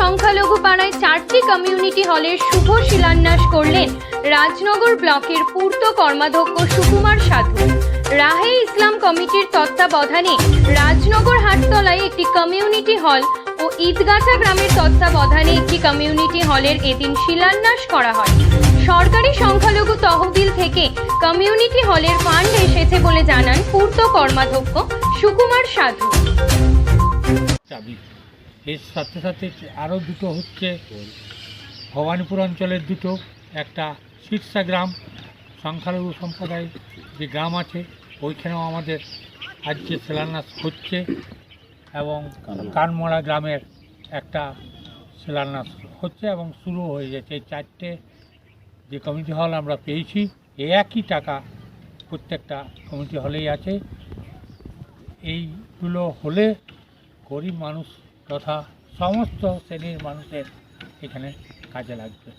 সংখ্যালঘু পাড়ায় চারটি কমিউনিটি হলের শুভ শিলান্যাস করলেন রাজনগর ব্লকের পূর্ত কর্মাধ্যক্ষ সুকুমার সাধু। রাহে ইসলাম কমিটির তত্ত্বাবধানে রাজনগর হাটতলায় একটি কমিউনিটি হল ও ঈদগাছা গ্রামের তত্ত্বাবধানে একটি কমিউনিটি হলের এদিন শিলান্যাস করা হয়। সরকারি সংখ্যালঘু তহবিল থেকে কমিউনিটি হলের ফান্ড এসেছে বলে জানান পূর্ত কর্মাধ্যক্ষ সুকুমার সাধু। এর সাথে সাথে আরও দুটো হচ্ছে ভবানীপুর অঞ্চলের দুটো। একটা শীর্ষা গ্রাম, সংখ্যালঘু সম্প্রদায় যে গ্রাম আছে, ওইখানেও আমাদের আজকে শিলান্যাস হচ্ছে এবং কানমোড়া গ্রামের একটা শিলান্যাস হচ্ছে এবং শুরু হয়ে যাচ্ছে এই চারটে যে কমিটি হল আমরা পেয়েছি একই টাকা প্রত্যেকটা কমিটি হলেই আছে। এইগুলো হলে গরিব মানুষ তথা সমস্ত শ্রেণির মানুষের এখানে কাজে লাগবে।